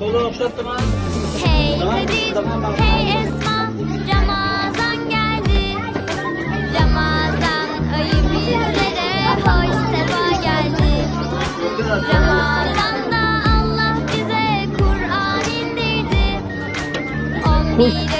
Kolu okşattım ha. Hey Kadir, tamam. hey Esma, Ramazan geldi. Ramazan ayı bizlere hoş sefa geldi. Ramazan'da Allah bize Kur'an indirdi. On bir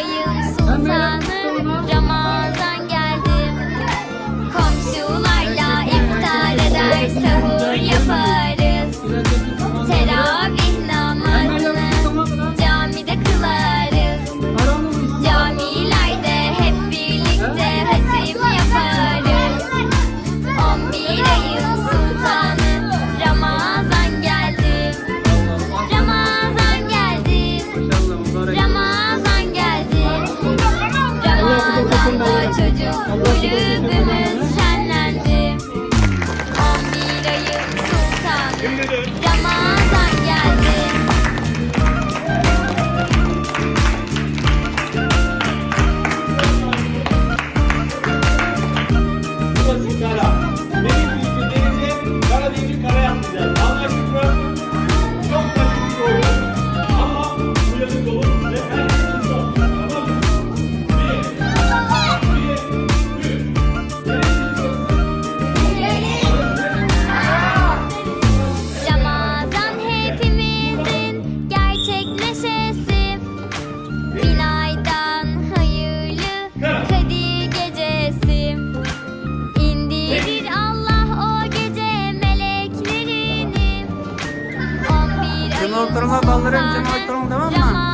полюбимо. Sen oturma kaldırırım seni oturun tamam mı?